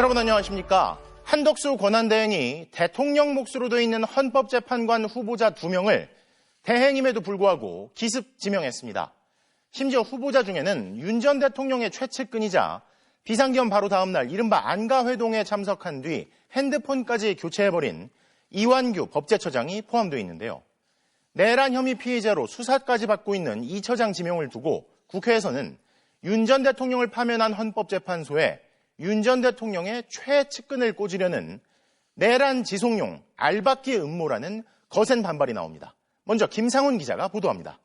여러분 안녕하십니까? 한덕수 권한대행이 대통령 몫으로 돼 있는 헌법재판관 후보자 두 명을 대행임에도 불구하고 기습 지명했습니다. 심지어 후보자 중에는 윤 전 대통령의 최측근이자 비상겸 바로 다음 날 이른바 안가회동에 참석한 뒤 핸드폰까지 교체해버린 이완규 법제처장이 포함되어 있는데요. 내란 혐의 피해자로 수사까지 받고 있는 이 처장 지명을 두고 국회에서는 윤 전 대통령을 파면한 헌법재판소에 윤 전 대통령의 최측근을 꽂으려는 내란 지속용 알박기 음모라는 거센 반발이 나옵니다. 먼저 김상훈 기자가 보도합니다.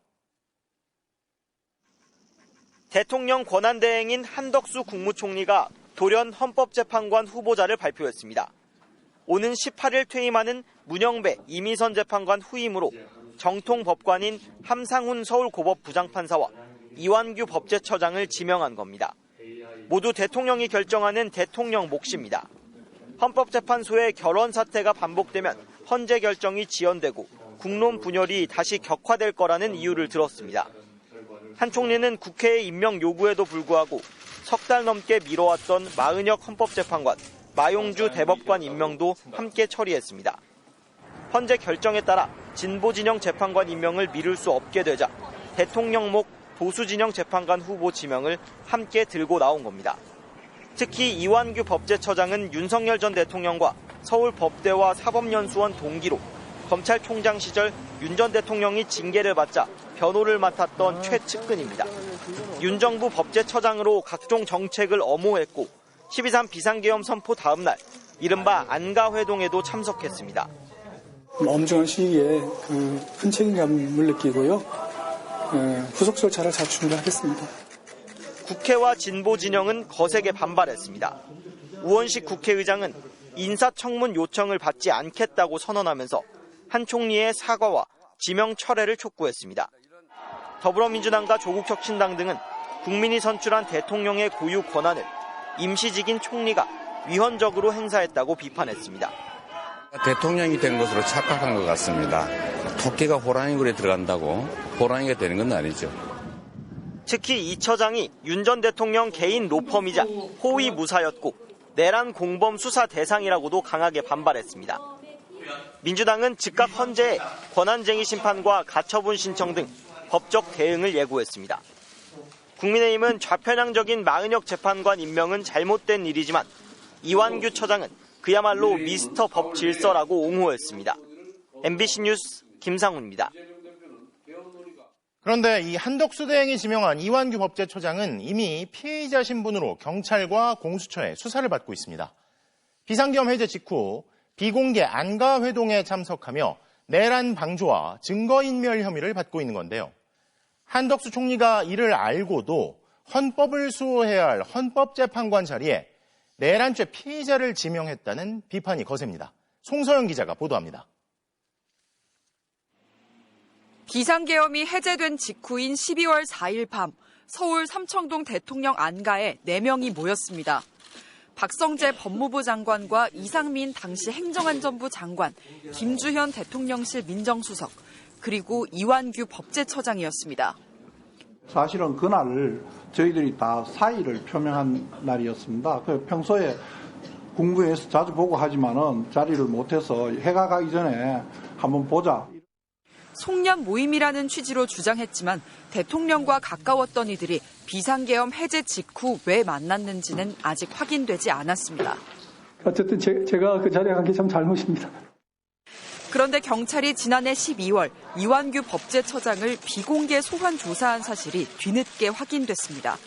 대통령 권한대행인 한덕수 국무총리가 돌연 헌법재판관 후보자를 발표했습니다. 오는 18일 퇴임하는 문영배 이미선 재판관 후임으로 정통 법관인 함상훈 서울고법 부장판사와 이완규 법제처장을 지명한 겁니다. 모두 대통령이 결정하는 대통령 몫입니다. 헌법재판소의 결원 사태가 반복되면 헌재 결정이 지연되고 국론 분열이 다시 격화될 거라는 이유를 들었습니다. 한 총리는 국회의 임명 요구에도 불구하고 석 달 넘게 미뤄왔던 마은혁 헌법재판관, 마용주 대법관 임명도 함께 처리했습니다. 헌재 결정에 따라 진보 진영 재판관 임명을 미룰 수 없게 되자 대통령 목 보수 진영 재판관 후보 지명을 함께 들고 나온 겁니다. 특히 이완규 법제처장은 윤석열 전 대통령과 서울법대와 사법연수원 동기로 검찰총장 시절 윤 전 대통령이 징계를 받자 변호를 맡았던 최측근입니다. 윤 정부 법제처장으로 각종 정책을 엄호했고 12.3 비상계엄 선포 다음 날 이른바 안가회동에도 참석했습니다. 엄중한 시기에 그 큰 책임감을 느끼고요. 후속 절차를 잘 준비하겠습니다. 국회와 진보 진영은 거세게 반발했습니다. 우원식 국회의장은 인사청문 요청을 받지 않겠다고 선언하면서 한 총리의 사과와 지명 철회를 촉구했습니다. 더불어민주당과 조국혁신당 등은 국민이 선출한 대통령의 고유 권한을 임시직인 총리가 위헌적으로 행사했다고 비판했습니다. 대통령이 된 것으로 착각한 것 같습니다. 토끼가 호랑이 굴에 들어간다고 호랑이가 되는 건 아니죠. 특히 이 처장이 윤 전 대통령 개인 로펌이자 호위 무사였고 내란 공범 수사 대상이라고도 강하게 반발했습니다. 민주당은 즉각 헌재에 권한쟁의 심판과 가처분 신청 등 법적 대응을 예고했습니다. 국민의힘은 좌편향적인 마은혁 재판관 임명은 잘못된 일이지만 이완규 처장은 그야말로 미스터 법 질서라고 옹호했습니다. MBC 뉴스 김상훈입니다. 그런데 이 한덕수 대행이 지명한 이완규 법제처장은 이미 피해자 신분으로 경찰과 공수처에 수사를 받고 있습니다. 비상겸 해제 직후 비공개 안가 회동에 참석하며 내란 방조와 증거인멸 혐의를 받고 있는 건데요. 한덕수 총리가 이를 알고도 헌법을 수호해야 할 헌법재판관 자리에 내란죄 피해자를 지명했다는 비판이 거셉니다. 송서영 기자가 보도합니다. 비상계엄이 해제된 직후인 12월 4일 밤 서울 삼청동 대통령 안가에 4명이 모였습니다. 박성재 법무부 장관과 이상민 당시 행정안전부 장관, 김주현 대통령실 민정수석, 그리고 이완규 법제처장이었습니다. 사실은 그날 저희들이 다 사의를 표명한 날이었습니다. 그 평소에 공부에서 자주 보고 하지만은 자리를 못해서 해가 가기 전에 한번 보자. 송년 모임이라는 취지로 주장했지만 대통령과 가까웠던 이들이 비상계엄 해제 직후 왜 만났는지는 아직 확인되지 않았습니다. 어쨌든 제, 가그 자리에 간 게 참 잘못입니다. 그런데 경찰이 지난해 12월 이완규 법제처장을 비공개 소환 조사한 사실이 뒤늦게 확인됐습니다.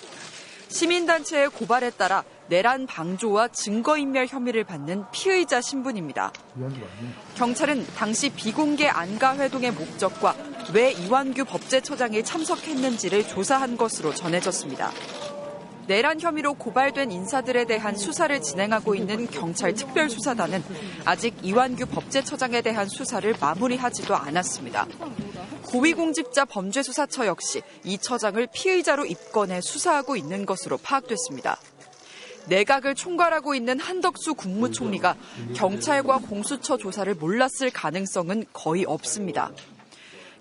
시민단체의 고발에 따라 내란 방조와 증거인멸 혐의를 받는 피의자 신분입니다. 경찰은 당시 비공개 안가 회동의 목적과 왜 이완규 법제처장이 참석했는지를 조사한 것으로 전해졌습니다. 내란 혐의로 고발된 인사들에 대한 수사를 진행하고 있는 경찰 특별수사단은 아직 이완규 법제처장에 대한 수사를 마무리하지도 않았습니다. 고위공직자 범죄수사처 역시 이 처장을 피의자로 입건해 수사하고 있는 것으로 파악됐습니다. 내각을 총괄하고 있는 한덕수 국무총리가 경찰과 공수처 조사를 몰랐을 가능성은 거의 없습니다.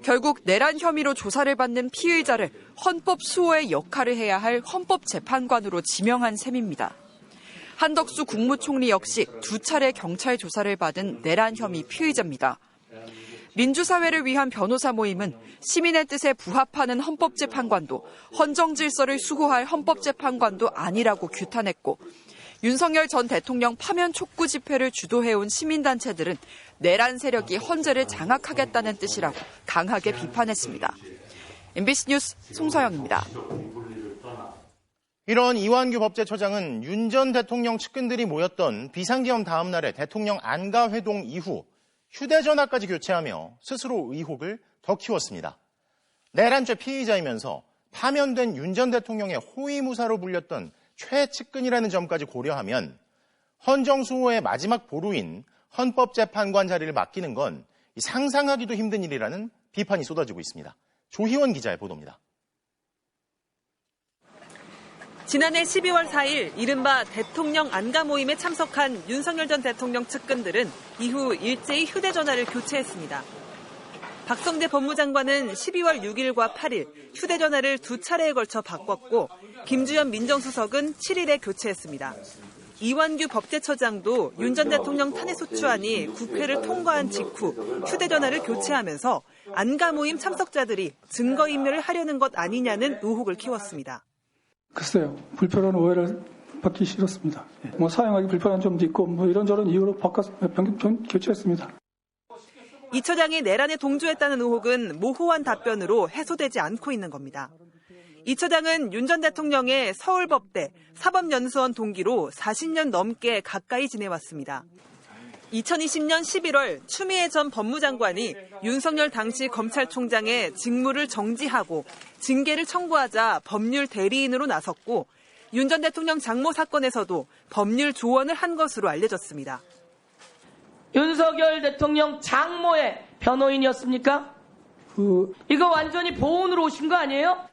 결국 내란 혐의로 조사를 받는 피의자를 헌법 수호의 역할을 해야 할 헌법재판관으로 지명한 셈입니다. 한덕수 국무총리 역시 두 차례 경찰 조사를 받은 내란 혐의 피의자입니다. 민주사회를 위한 변호사 모임은 시민의 뜻에 부합하는 헌법재판관도 헌정 질서를 수호할 헌법재판관도 아니라고 규탄했고 윤석열 전 대통령 파면 촉구 집회를 주도해온 시민단체들은 내란 세력이 헌재를 장악하겠다는 뜻이라고 강하게 비판했습니다. MBC 뉴스 송서영입니다. 이런 이완규 법제처장은 윤 전 대통령 측근들이 모였던 비상계엄 다음 날에 대통령 안가 회동 이후 휴대전화까지 교체하며 스스로 의혹을 더 키웠습니다. 내란죄 피의자이면서 파면된 윤 전 대통령의 호위무사로 불렸던 최측근이라는 점까지 고려하면 헌정수호의 마지막 보루인 헌법재판관 자리를 맡기는 건 상상하기도 힘든 일이라는 비판이 쏟아지고 있습니다. 조희원 기자의 보도입니다. 지난해 12월 4일 이른바 대통령 안가 모임에 참석한 윤석열 전 대통령 측근들은 이후 일제히 휴대전화를 교체했습니다. 박성대 법무장관은 12월 6일과 8일 휴대전화를 두 차례에 걸쳐 바꿨고 김주현 민정수석은 7일에 교체했습니다. 이완규 법제처장도 윤 전 대통령 탄핵소추안이 국회를 통과한 직후 휴대전화를 교체하면서 안가 모임 참석자들이 증거인멸을 하려는 것 아니냐는 의혹을 키웠습니다. 글쎄요, 불편한 오해를 받기 싫었습니다. 예. 뭐 사용하기 불편한 점도 있고 뭐 이런저런 이유로 바꿨, 변경, 변, 교체했습니다. 이 처장이 내란에 동조했다는 의혹은 모호한 답변으로 해소되지 않고 있는 겁니다. 이 처장은 윤 전 대통령의 서울법대 사법연수원 동기로 40년 넘게 가까이 지내왔습니다. 2020년 11월 추미애 전 법무장관이 윤석열 당시 검찰총장의 직무를 정지하고 징계를 청구하자 법률 대리인으로 나섰고 윤 전 대통령 장모 사건에서도 법률 조언을 한 것으로 알려졌습니다. 윤석열 대통령 장모의 변호인이었습니까? 그 이거 완전히 보온으로 오신 거 아니에요?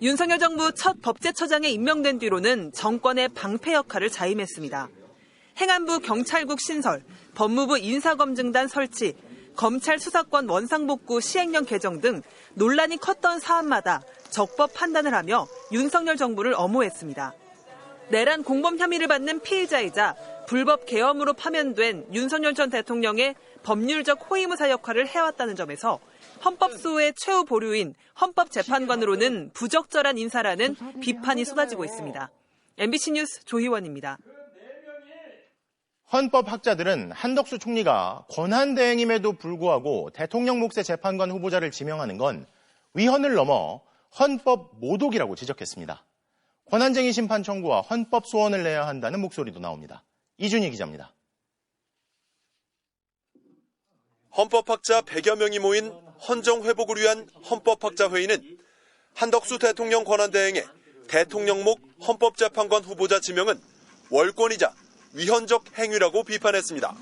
윤석열 정부 첫 법제처장에 임명된 뒤로는 정권의 방패 역할을 자임했습니다. 행안부 경찰국 신설, 법무부 인사검증단 설치, 검찰 수사권 원상복구 시행령 개정 등 논란이 컸던 사안마다 적법 판단을 하며 윤석열 정부를 엄호했습니다. 내란 공범 혐의를 받는 피의자이자 불법 계엄으로 파면된 윤석열 전 대통령의 법률적 호위무사 역할을 해왔다는 점에서 헌법소의 최후 보류인 헌법재판관으로는 부적절한 인사라는 비판이 쏟아지고 있습니다. MBC 뉴스 조희원입니다. 헌법학자들은 한덕수 총리가 권한대행임에도 불구하고 대통령 몫의 재판관 후보자를 지명하는 건 위헌을 넘어 헌법 모독이라고 지적했습니다. 권한쟁의 심판 청구와 헌법 소원을 내야 한다는 목소리도 나옵니다. 이준희 기자입니다. 헌법학자 100여 명이 모인 헌정 회복을 위한 헌법학자 회의는 한덕수 대통령 권한대행의 대통령목 헌법재판관 후보자 지명은 월권이자 위헌적 행위라고 비판했습니다.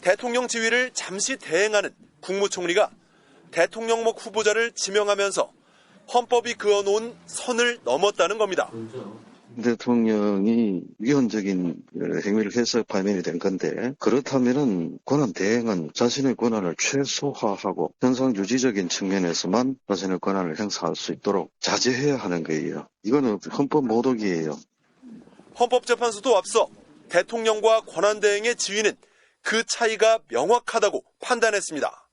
대통령 지위를 잠시 대행하는 국무총리가 대통령목 후보자를 지명하면서 헌법이 그어놓은 선을 넘었다는 겁니다. 대통령이 위헌적인 행위를 해서 파면이 된 건데 그렇다면은 권한 대행은 자신의 권한을 최소화하고 현상 유지적인 측면에서만 자신의 권한을 행사할 수 있도록 자제해야 하는 거예요. 이거는 헌법 모독이에요. 헌법재판소도 앞서 대통령과 권한 대행의 지위는 그 차이가 명확하다고 판단했습니다.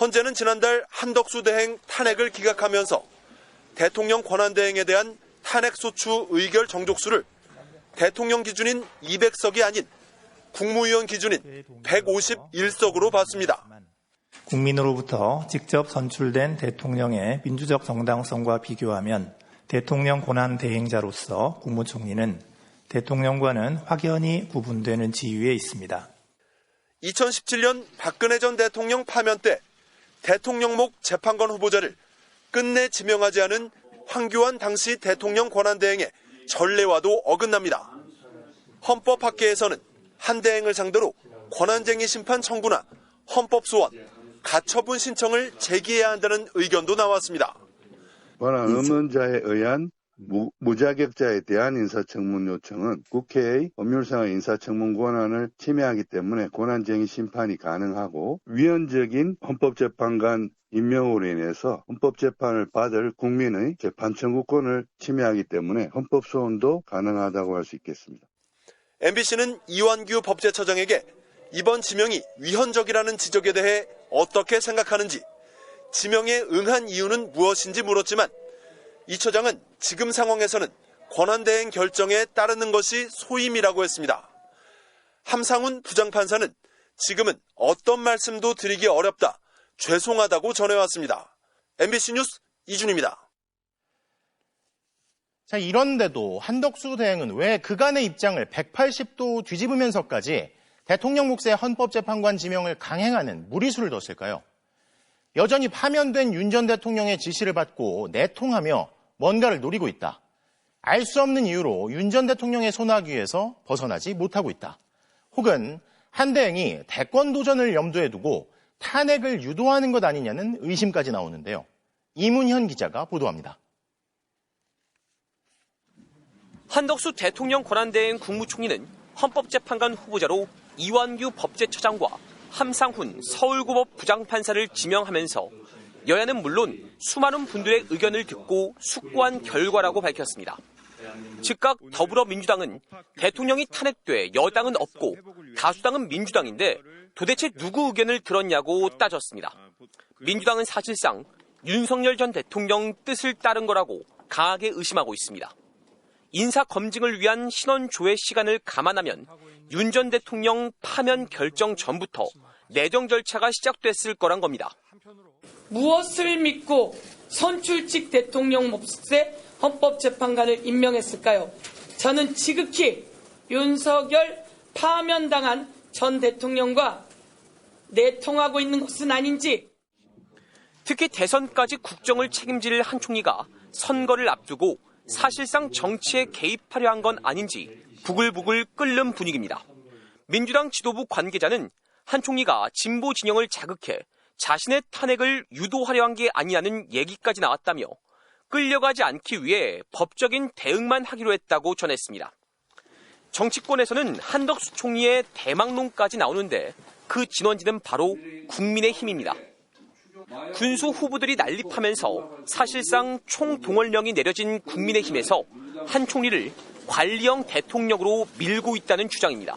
헌재는 지난달 한덕수 대행 탄핵을 기각하면서 대통령 권한 대행에 대한 탄핵소추 의결 정족수를 대통령 기준인 200석이 아닌 국무위원 기준인 151석으로 봤습니다. 국민으로부터 직접 선출된 대통령의 민주적 정당성과 비교하면 대통령 권한 대행자로서 국무총리는 대통령과는 확연히 구분되는 지위에 있습니다. 2017년 박근혜 전 대통령 파면 때 대통령목 재판관 후보자를 끝내 지명하지 않은 황교안 당시 대통령 권한대행의 전례와도 어긋납니다. 헌법 학계에서는 한 대행을 상대로 권한쟁의 심판 청구나 헌법 소원, 가처분 신청을 제기해야 한다는 의견도 나왔습니다. 권한 없는 자에 의한 무, 무자격자에 대한 인사청문 요청은 국회의 법률상의 인사청문 권한을 침해하기 때문에 권한쟁의 심판이 가능하고 위헌적인 헌법재판관 임명으로 인해서 헌법재판을 받을 국민의 재판 청구권을 침해하기 때문에 헌법소원도 가능하다고 할 수 있겠습니다. MBC는 이완규 법제처장에게 이번 지명이 위헌적이라는 지적에 대해 어떻게 생각하는지, 지명에 응한 이유는 무엇인지 물었지만 이 처장은 지금 상황에서는 권한대행 결정에 따르는 것이 소임이라고 했습니다. 함상훈 부장판사는 지금은 어떤 말씀도 드리기 어렵다, 죄송하다고 전해왔습니다. MBC 뉴스 이준입니다. 자, 이런데도 한덕수 대행은 왜 그간의 입장을 180도 뒤집으면서까지 대통령 몫의 헌법재판관 지명을 강행하는 무리수를 뒀을까요? 여전히 파면된 윤 전 대통령의 지시를 받고 내통하며 뭔가를 노리고 있다. 알 수 없는 이유로 윤 전 대통령의 손아귀에서 벗어나지 못하고 있다. 혹은 한 대행이 대권 도전을 염두에 두고 탄핵을 유도하는 것 아니냐는 의심까지 나오는데요. 이문현 기자가 보도합니다. 한덕수 대통령 권한대행 국무총리는 헌법재판관 후보자로 이완규 법제처장과 함상훈 서울고법 부장판사를 지명하면서 여야는 물론 수많은 분들의 의견을 듣고 숙고한 결과라고 밝혔습니다. 즉각 더불어민주당은 대통령이 탄핵돼 여당은 없고 다수당은 민주당인데 도대체 누구 의견을 들었냐고 따졌습니다. 민주당은 사실상 윤석열 전 대통령 뜻을 따른 거라고 강하게 의심하고 있습니다. 인사 검증을 위한 신원 조회 시간을 감안하면 윤 전 대통령 파면 결정 전부터 내정 절차가 시작됐을 거란 겁니다. 무엇을 믿고 선출직 대통령 몫의 헌법재판관을 임명했을까요? 저는 지극히 윤석열 파면당한 전 대통령과 내통하고 있는 것은 아닌지 특히 대선까지 국정을 책임질 한 총리가 선거를 앞두고 사실상 정치에 개입하려 한 건 아닌지 부글부글 끓는 분위기입니다. 민주당 지도부 관계자는 한 총리가 진보 진영을 자극해 자신의 탄핵을 유도하려 한 게 아니냐는 얘기까지 나왔다며 끌려가지 않기 위해 법적인 대응만 하기로 했다고 전했습니다. 정치권에서는 한덕수 총리의 대망론까지 나오는데 그 진원지는 바로 국민의 힘입니다. 군수 후보들이 난립하면서 사실상 총동원령이 내려진 국민의 힘에서 한 총리를 관리형 대통령으로 밀고 있다는 주장입니다.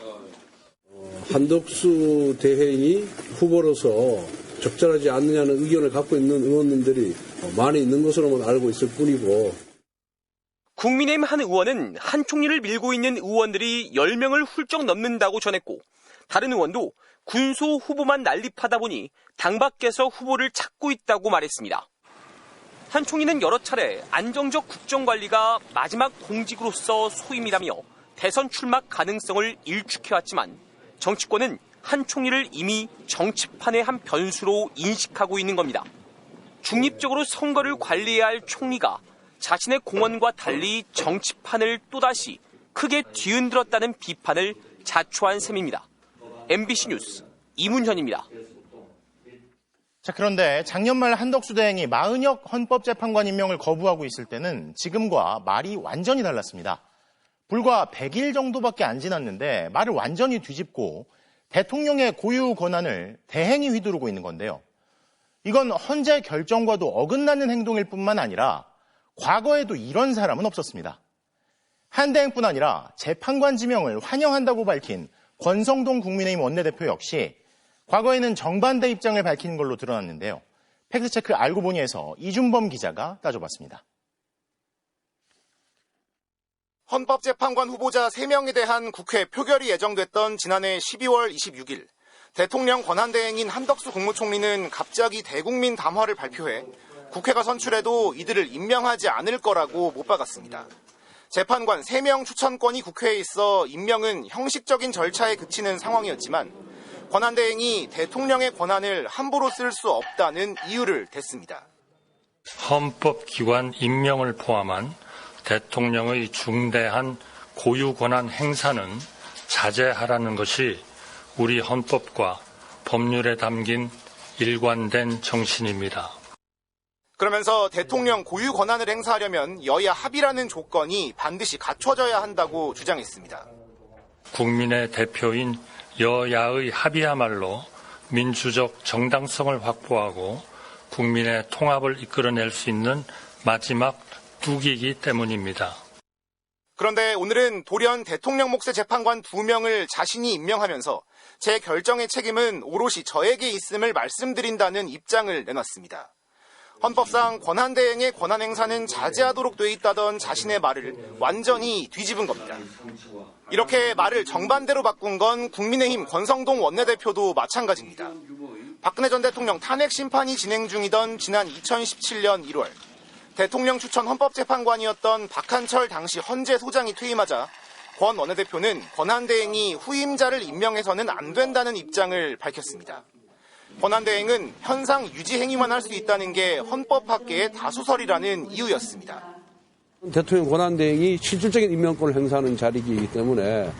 한덕수 대행이 후보로서 적절하지 않느냐는 의견을 갖고 있는 의원님들이 많이 있는 것으로만 알고 있을 뿐이고 국민의힘 한 의원은 한 총리를 밀고 있는 의원들이 10명을 훌쩍 넘는다고 전했고 다른 의원도 군소 후보만 난립하다 보니 당 밖에서 후보를 찾고 있다고 말했습니다. 한 총리는 여러 차례 안정적 국정관리가 마지막 공직으로서 소임이라며 대선 출마 가능성을 일축해왔지만 정치권은 한 총리를 이미 정치판의 한 변수로 인식하고 있는 겁니다. 중립적으로 선거를 관리해야 할 총리가 자신의 공헌과 달리 정치판을 또다시 크게 뒤흔들었다는 비판을 자초한 셈입니다. MBC 뉴스 이문현입니다. 자, 그런데 작년 말 한덕수 대행이 마은혁 헌법재판관 임명을 거부하고 있을 때는 지금과 말이 완전히 달랐습니다. 불과 100일 정도밖에 안 지났는데 말을 완전히 뒤집고 대통령의 고유 권한을 대행이 휘두르고 있는 건데요. 이건 헌재 결정과도 어긋나는 행동일 뿐만 아니라 과거에도 이런 사람은 없었습니다. 한 대행뿐 아니라 재판관 지명을 환영한다고 밝힌 권성동 국민의힘 원내대표 역시 과거에는 정반대 입장을 밝힌 걸로 드러났는데요. 팩트체크 알고 보니에서 이준범 기자가 따져봤습니다. 헌법재판관 후보자 3명에 대한 국회 표결이 예정됐던 지난해 12월 26일 대통령 권한대행인 한덕수 국무총리는 갑자기 대국민 담화를 발표해 국회가 선출해도 이들을 임명하지 않을 거라고 못 박았습니다. 재판관 3명 추천권이 국회에 있어 임명은 형식적인 절차에 그치는 상황이었지만 권한대행이 대통령의 권한을 함부로 쓸 수 없다는 이유를 댔습니다. 헌법기관 임명을 포함한 대통령의 중대한 고유 권한 행사는 자제하라는 것이 우리 헌법과 법률에 담긴 일관된 정신입니다. 그러면서 대통령 고유 권한을 행사하려면 여야 합의라는 조건이 반드시 갖춰져야 한다고 주장했습니다. 국민의 대표인 여야의 합의야말로 민주적 정당성을 확보하고 국민의 통합을 이끌어낼 수 있는 마지막 뚝이기 때문입니다. 그런데 오늘은 돌연 대통령 몫의 재판관 두 명을 자신이 임명하면서 제 결정의 책임은 오롯이 저에게 있음을 말씀드린다는 입장을 내놨습니다. 헌법상 권한대행의 권한행사는 자제하도록 돼 있다던 자신의 말을 완전히 뒤집은 겁니다. 이렇게 말을 정반대로 바꾼 건 국민의힘 권성동 원내대표도 마찬가지입니다. 박근혜 전 대통령 탄핵 심판이 진행 중이던 지난 2017년 1월 대통령 추천 헌법재판관이었던 박한철 당시 헌재 소장이 퇴임하자 권 원내대표는 권한대행이 후임자를 임명해서는 안 된다는 입장을 밝혔습니다. 권한대행은 현상 유지 행위만 할 수 있다는 게 헌법 학계의 다수설이라는 이유였습니다. 대통령 권한대행이 실질적인 임명권을 행사하는 자리이기 때문에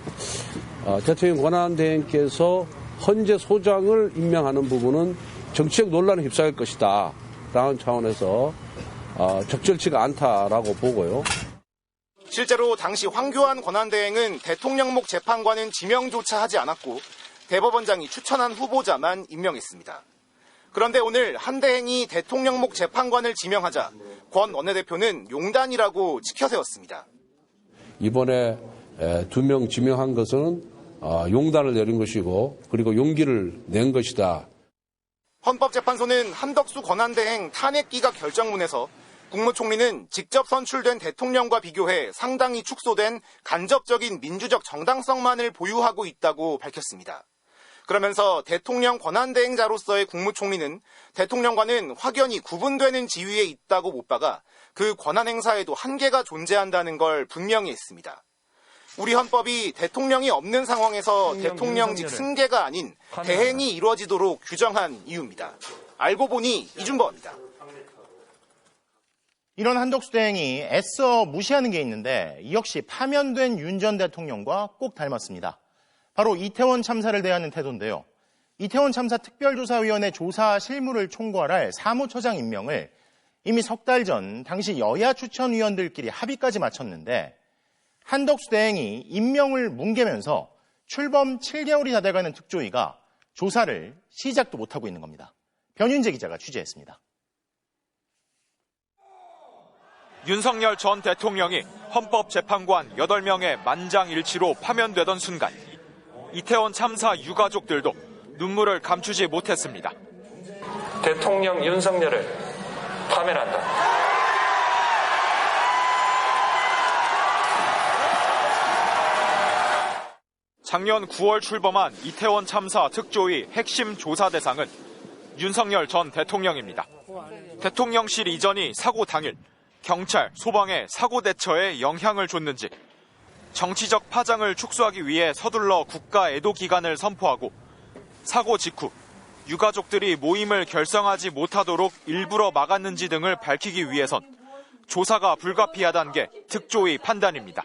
어, 대통령 권한대행께서 헌재 소장을 임명하는 부분은 정치적 논란에 휩싸일 것이다. 라는 차원에서 어, 적절치가 않다라고 보고요. 실제로 당시 황교안 권한대행은 대통령목 재판관은 지명조차 하지 않았고 대법원장이 추천한 후보자만 임명했습니다. 그런데 오늘 한 대행이 대통령목 재판관을 지명하자 권 원내대표는 용단이라고 치켜세웠습니다. 이번에 두 명 지명한 것은 어, 용단을 내린 것이고 그리고 용기를 낸 것이다. 헌법재판소는 한덕수 권한대행 탄핵기가 결정문에서 국무총리는 직접 선출된 대통령과 비교해 상당히 축소된 간접적인 민주적 정당성만을 보유하고 있다고 밝혔습니다. 그러면서 대통령 권한대행자로서의 국무총리는 대통령과는 확연히 구분되는 지위에 있다고 못 박아 그 권한 행사에도 한계가 존재한다는 걸 분명히 했습니다. 우리 헌법이 대통령이 없는 상황에서 대통령직 승계가 아닌 대행이 이루어지도록 규정한 이유입니다. 알고 보니 이준범입니다. 이런 한덕수 대행이 애써 무시하는 게 있는데 이 역시 파면된 윤 전 대통령과 꼭 닮았습니다. 바로 이태원 참사를 대하는 태도인데요. 이태원 참사 특별조사위원회 조사 실무를 총괄할 사무처장 임명을 이미 석 달 전 당시 여야 추천위원들끼리 합의까지 마쳤는데 한덕수 대행이 임명을 뭉개면서 출범 7개월이 다 돼가는 특조위가 조사를 시작도 못하고 있는 겁니다. 변윤재 기자가 취재했습니다. 윤석열 전 대통령이 헌법재판관 8명의 만장일치로 파면되던 순간 이태원 참사 유가족들도 눈물을 감추지 못했습니다. 대통령 윤석열을 파면한다. 작년 9월 출범한 이태원 참사 특조위 핵심 조사 대상은 윤석열 전 대통령입니다. 대통령실 이전이 사고 당일 경찰, 소방의 사고 대처에 영향을 줬는지 정치적 파장을 축소하기 위해 서둘러 국가 애도 기간을 선포하고 사고 직후 유가족들이 모임을 결성하지 못하도록 일부러 막았는지 등을 밝히기 위해선 조사가 불가피하다는 게 특조위 판단입니다.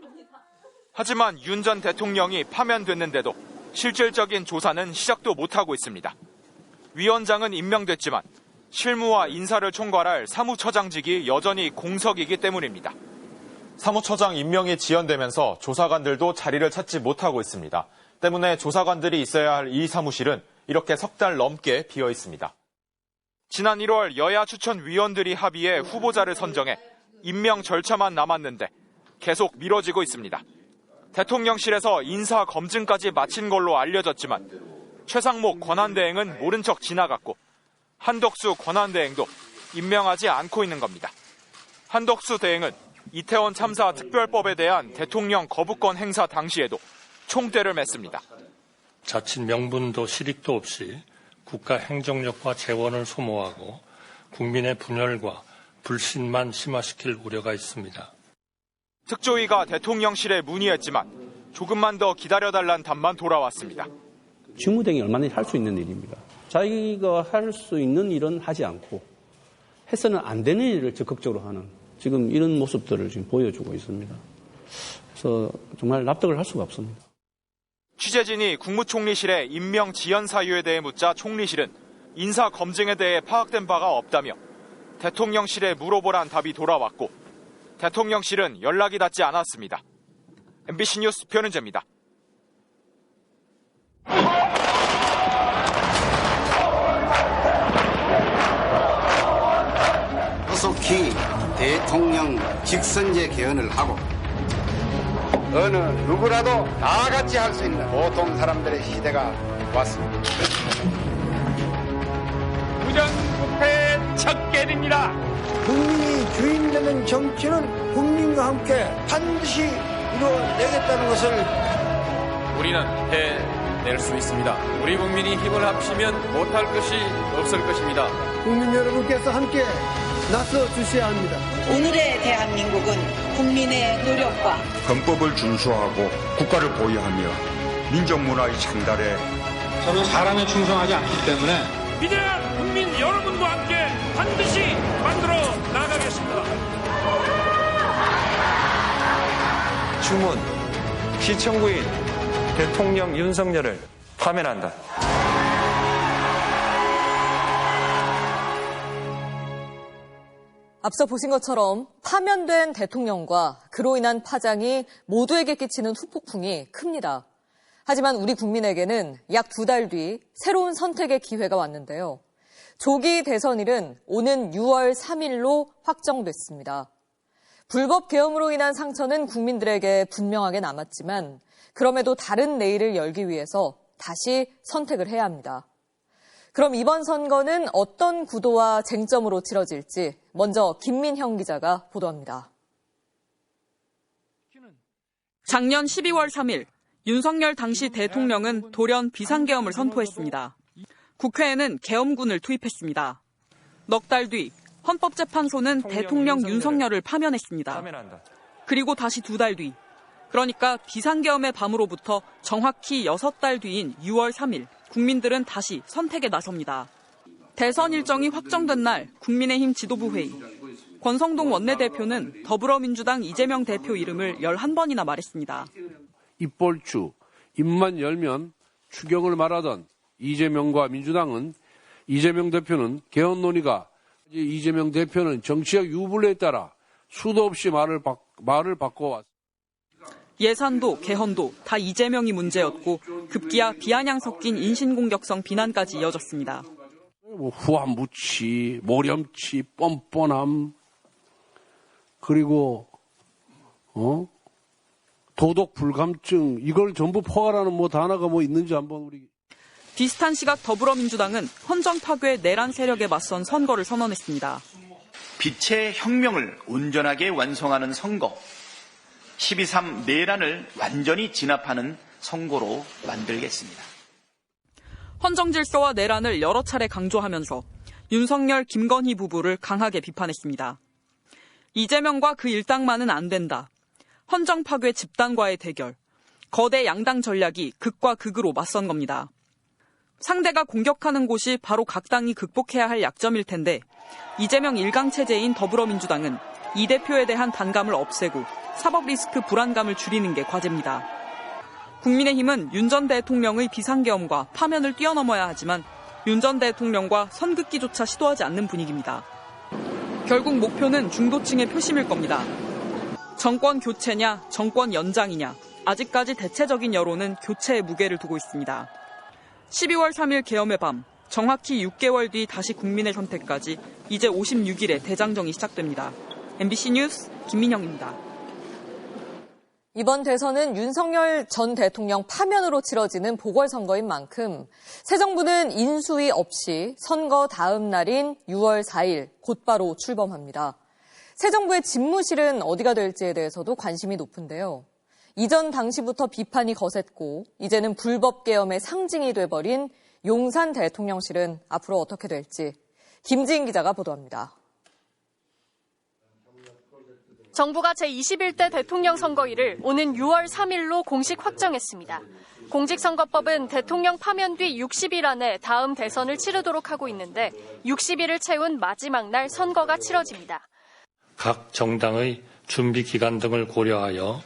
하지만 윤 전 대통령이 파면됐는데도 실질적인 조사는 시작도 못하고 있습니다. 위원장은 임명됐지만 실무와 인사를 총괄할 사무처장직이 여전히 공석이기 때문입니다. 사무처장 임명이 지연되면서 조사관들도 자리를 찾지 못하고 있습니다. 때문에 조사관들이 있어야 할 이 사무실은 이렇게 석 달 넘게 비어 있습니다. 지난 1월 여야 추천위원들이 합의해 후보자를 선정해 임명 절차만 남았는데 계속 미뤄지고 있습니다. 대통령실에서 인사 검증까지 마친 걸로 알려졌지만 최상목 권한대행은 모른 척 지나갔고 한덕수 권한대행도 임명하지 않고 있는 겁니다. 한덕수 대행은 이태원 참사 특별법에 대한 대통령 거부권 행사 당시에도 총대를 맸습니다. 자칫 명분도 실익도 없이 국가 행정력과 재원을 소모하고 국민의 분열과 불신만 심화시킬 우려가 있습니다. 특조위가 대통령실에 문의했지만 조금만 더 기다려달란 답만 돌아왔습니다. 직무대행이 얼마나 할 수 있는 일입니까? 자기가 할 수 있는 일은 하지 않고 해서는 안 되는 일을 적극적으로 하는 지금 이런 모습들을 지금 보여주고 있습니다. 그래서 정말 납득을 할 수가 없습니다. 취재진이 국무총리실의 임명 지연 사유에 대해 묻자 총리실은 인사 검증에 대해 파악된 바가 없다며 대통령실에 물어보란 답이 돌아왔고 대통령실은 연락이 닿지 않았습니다. MBC 뉴스 변은재입니다. 조속히 대통령 직선제 개헌을 하고 어느 누구라도 다 같이 할 수 있는 보통 사람들의 시대가 왔습니다. 부정부패 척결입니다. 국민이 주인 되는 정치는 국민과 함께 반드시 이루어내겠다는 것을 우리는 해낼 수 있습니다. 우리 국민이 힘을 합치면 못할 것이 없을 것입니다. 국민 여러분께서 함께 나서 주셔야 합니다. 오늘의 대한민국은 국민의 노력과 헌법을 준수하고 국가를 보유하며 민족문화의 창달에 저는 사람에 충성하지 않기 때문에 위대한 국민 여러분과 함께 반드시 만들어 나가겠습니다. 주문 시청구인 대통령 윤석열을 파면한다. 앞서 보신 것처럼 파면된 대통령과 그로 인한 파장이 모두에게 끼치는 후폭풍이 큽니다. 하지만 우리 국민에게는 약 두 달 뒤 새로운 선택의 기회가 왔는데요. 조기 대선일은 오는 6월 3일로 확정됐습니다. 불법 계엄으로 인한 상처는 국민들에게 분명하게 남았지만 그럼에도 다른 내일을 열기 위해서 다시 선택을 해야 합니다. 그럼 이번 선거는 어떤 구도와 쟁점으로 치러질지 먼저 김민형 기자가 보도합니다. 작년 12월 3일 윤석열 당시 대통령은 돌연 비상계엄을 선포했습니다. 국회에는 계엄군을 투입했습니다. 넉 달 뒤 헌법재판소는 대통령 윤석열을 파면했습니다. 그리고 다시 두 달 뒤, 그러니까 비상계엄의 밤으로부터 정확히 6달 뒤인 6월 3일 국민들은 다시 선택에 나섭니다. 대선 일정이 확정된 날 국민의힘 지도부 회의. 권성동 원내대표는 더불어민주당 이재명 대표 이름을 11번이나 말했습니다. 입볼주, 입만 열면 추경을 말하던 이재명과 민주당은 이재명 대표는 개헌 논의가 이재명 대표는 정치적 유불리에 따라 수도 없이 말을, 바, 말을 바꿔왔습니다. 예산도 개헌도 다 이재명이 문제였고 급기야 비아냥 섞인 인신공격성 비난까지 이어졌습니다. 뭐 후한무치, 모렴치, 뻔뻔함, 그리고 어 도덕 불감증 이걸 전부 포괄하는 뭐 단어가 뭐 있는지 한번 우리 비슷한 시각 더불어민주당은 헌정 파괴 내란 세력에 맞선 선거를 선언했습니다. 빛의 혁명을 온전하게 완성하는 선거, 12.3 내란을 완전히 진압하는 선거로 만들겠습니다. 헌정 질서와 내란을 여러 차례 강조하면서 윤석열, 김건희 부부를 강하게 비판했습니다. 이재명과 그 일당만은 안 된다. 헌정 파괴 집단과의 대결. 거대 양당 전략이 극과 극으로 맞선 겁니다. 상대가 공격하는 곳이 바로 각 당이 극복해야 할 약점일 텐데 이재명 일강 체제인 더불어민주당은 이 대표에 대한 반감을 없애고 사법 리스크 불안감을 줄이는 게 과제입니다. 국민의힘은 윤 전 대통령의 비상계엄과 파면을 뛰어넘어야 하지만 윤 전 대통령과 선긋기조차 시도하지 않는 분위기입니다. 결국 목표는 중도층의 표심일 겁니다. 정권 교체냐, 정권 연장이냐, 아직까지 대체적인 여론은 교체의 무게를 두고 있습니다. 12월 3일 계엄의 밤, 정확히 6개월 뒤 다시 국민의 선택까지 이제 56일에 대장정이 시작됩니다. MBC 뉴스 김민영입니다. 이번 대선은 윤석열 전 대통령 파면으로 치러지는 보궐선거인 만큼 새 정부는 인수위 없이 선거 다음 날인 6월 4일 곧바로 출범합니다. 새 정부의 집무실은 어디가 될지에 대해서도 관심이 높은데요. 이전 당시부터 비판이 거셌고 이제는 불법 계엄의 상징이 돼버린 용산 대통령실은 앞으로 어떻게 될지 김지인 기자가 보도합니다. 정부가 제21대 대통령 선거일을 오는 6월 3일로 공식 확정했습니다. 공직선거법은 대통령 파면 뒤 60일 안에 다음 대선을 치르도록 하고 있는데 60일을 채운 마지막 날 선거가 치러집니다. 각 정당의 준비 기간 등을 고려하여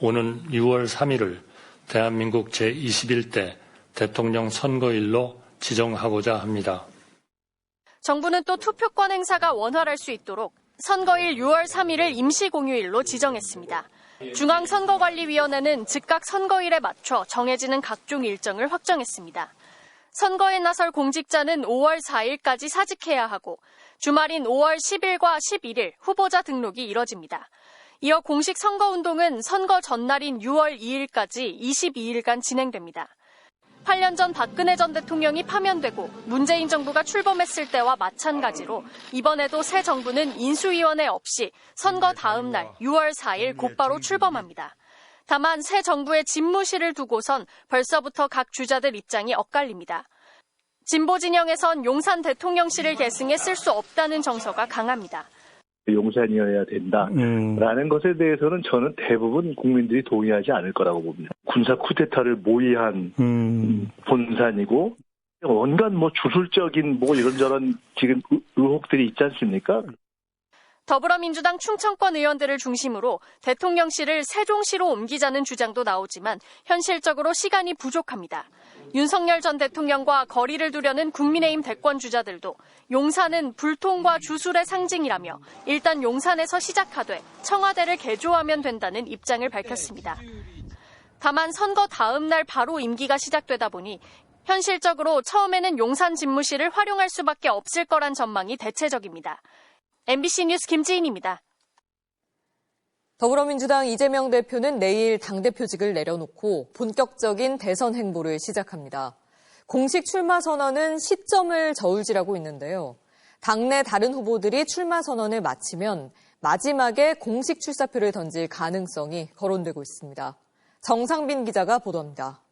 오는 6월 3일을 대한민국 제21대 대통령 선거일로 지정하고자 합니다. 정부는 또 투표권 행사가 원활할 수 있도록 선거일 6월 3일을 임시 공휴일로 지정했습니다. 중앙선거관리위원회는 즉각 선거일에 맞춰 정해지는 각종 일정을 확정했습니다. 선거에 나설 공직자는 5월 4일까지 사직해야 하고 주말인 5월 10일과 11일 후보자 등록이 이뤄집니다. 이어 공식 선거운동은 선거 전날인 6월 2일까지 22일간 진행됩니다. 8년 전 박근혜 전 대통령이 파면되고 문재인 정부가 출범했을 때와 마찬가지로 이번에도 새 정부는 인수위원회 없이 선거 다음 날 6월 4일 곧바로 출범합니다. 다만 새 정부의 집무실을 두고선 벌써부터 각 주자들 입장이 엇갈립니다. 진보 진영에선 용산 대통령실을 계승해 쓸 수 없다는 정서가 강합니다. 용산이어야 된다라는 것에 대해서는 저는 대부분 국민들이 동의하지 않을 거라고 봅니다. 군사 쿠데타를 모의한 본산이고 온갖 뭐 주술적인 뭐 이런저런 지금 의- 의혹들이 있지 않습니까? 더불어민주당 충청권 의원들을 중심으로 대통령실을 세종시로 옮기자는 주장도 나오지만 현실적으로 시간이 부족합니다. 윤석열 전 대통령과 거리를 두려는 국민의힘 대권 주자들도 용산은 불통과 주술의 상징이라며 일단 용산에서 시작하되 청와대를 개조하면 된다는 입장을 밝혔습니다. 다만 선거 다음 날 바로 임기가 시작되다 보니 현실적으로 처음에는 용산 집무실을 활용할 수밖에 없을 거란 전망이 대체적입니다. MBC 뉴스 김지인입니다. 더불어민주당 이재명 대표는 내일 당대표직을 내려놓고 본격적인 대선 행보를 시작합니다. 공식 출마 선언은 시점을 저울질하고 있는데요. 당내 다른 후보들이 출마 선언을 마치면 마지막에 공식 출사표를 던질 가능성이 거론되고 있습니다. 정상빈 기자가 보도합니다.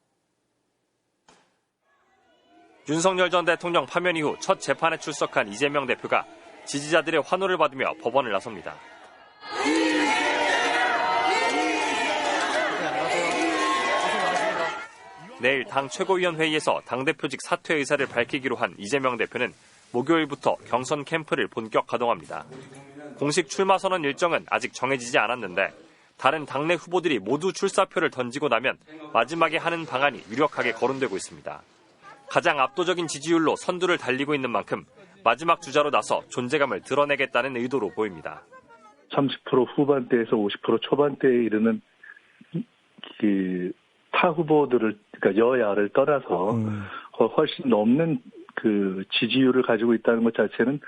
윤석열 전 대통령 파면 이후 첫 재판에 출석한 이재명 대표가 지지자들의 환호를 받으며 법원을 나섭니다. 내일 당 최고위원 회의에서 당대표직 사퇴 의사를 밝히기로 한 이재명 대표는 목요일부터 경선 캠프를 본격 가동합니다. 공식 출마 선언 일정은 아직 정해지지 않았는데 다른 당내 후보들이 모두 출사표를 던지고 나면 마지막에 하는 방안이 유력하게 거론되고 있습니다. 가장 압도적인 지지율로 선두를 달리고 있는 만큼 마지막 주자로 나서 존재감을 드러내겠다는 의도로 보입니다. 30% 후반대에서 50% 초반대에 이르는 그 타 후보들을 그러니까 여야를 떠나서 훨씬 넘는 그 지지율을 가지고 있다는 것 자체는